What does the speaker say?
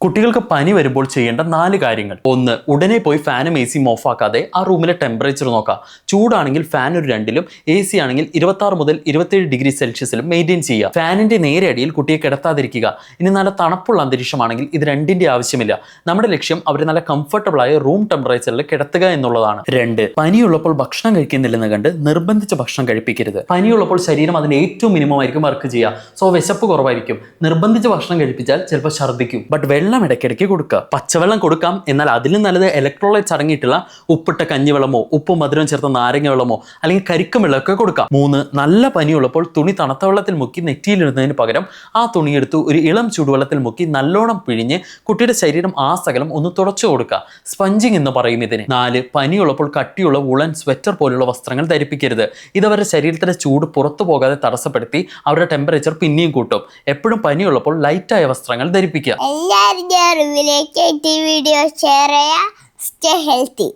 കുട്ടികൾക്ക് പനി വരുമ്പോൾ ചെയ്യേണ്ട നാല് കാര്യങ്ങൾ. ഒന്ന് ഉടനെ പോയി ഫാനും എ സിയും ഓഫാക്കാതെ ആ റൂമിലെ ടെമ്പറേച്ചർ നോക്കാം. ചൂടാണെങ്കിൽ ഫാൻ ഒരു രണ്ടിലും എ സി ആണെങ്കിൽ ഇരുപത്തി മുതൽ ഇരുപത്തേഴ് ഡിഗ്രി സെൽഷ്യസിലും മെയിന്റെയിൻ ചെയ്യുക ഫാനിന്റെ നേരെ അടിയിൽ കുട്ടിയെ കിടത്താതിരിക്കുക. ഇനി നല്ല തണുപ്പുള്ള അന്തരീക്ഷമാണെങ്കിൽ ഇത് രണ്ടിന്റെ ആവശ്യമില്ല. നമ്മുടെ ലക്ഷ്യം അവരെ നല്ല കംഫർട്ടബിൾ ആയ റൂം ടെമ്പറേച്ചറിൽ കിടത്തുക എന്നുള്ളതാണ്. രണ്ട് പനിയുള്ളപ്പോൾ ഭക്ഷണം കഴിക്കുന്നില്ലെന്ന് കണ്ട് നിർബന്ധിച്ച ഭക്ഷണം കഴിപ്പിക്കരുത്. പനിയുള്ളപ്പോൾ ശരീരം അതിന് ഏറ്റവും മിനിമം ആയിരിക്കും വർക്ക് ചെയ്യുക. സോ വിശപ്പ് കുറവായിരിക്കും. നിർബന്ധിച്ച് ഭക്ഷണം കഴിപ്പിച്ചാൽ ചിലപ്പോൾ ഛർദ്ദിക്കും. ബട്ട് വെള്ളം ഇടയ്ക്കിടയ്ക്ക് കൊടുക്കുക. പച്ചവെള്ളം കൊടുക്കാം. എന്നാൽ അതിലും നല്ലത് ഇലക്ട്രോളൈറ്റ്സ് അടങ്ങിയിട്ടുള്ള ഉപ്പിട്ട കഞ്ഞിവെള്ളമോ ഉപ്പും മധുരം ചേർത്ത നാരങ്ങ വെള്ളമോ അല്ലെങ്കിൽ കരിക്കും വെള്ളമൊക്കെ കൊടുക്കാം. മൂന്ന് നല്ല പനിയുള്ളപ്പോൾ തുണി തണുത്ത വെള്ളത്തിൽ മുക്കി നെറ്റിയിലിടുന്നതിന് പകരം ആ തുണിയെടുത്ത് ഒരു ഇളം ചൂടുവെള്ളത്തിൽ മുക്കി നല്ലോണം പിഴിഞ്ഞ് കുട്ടിയുടെ ശരീരം ആ സകലം ഒന്ന് തുടച്ചു കൊടുക്കുക. സ്പഞ്ചിങ് എന്ന് പറയും ഇതിന്. നാല് പനിയുള്ളപ്പോൾ കട്ടിയുള്ള ഉളൻ സ്വെറ്റർ പോലുള്ള വസ്ത്രങ്ങൾ ധരിപ്പിക്കരുത്. ഇത് അവരുടെ ശരീരത്തിലെ ചൂട് പുറത്തു പോകാതെ തടസ്സപ്പെടുത്തി അവരുടെ ടെമ്പറേച്ചർ പിന്നെയും കൂട്ടും. എപ്പോഴും പനിയുള്ളപ്പോൾ ലൈറ്റായ വസ്ത്രങ്ങൾ ധരിപ്പിക്കുക. എല്ലാവരും അറിവിലേക്ക് ഈ വീഡിയോ ഷെയർ ചെയ്യുക സ്റ്റേ ഹെൽത്തി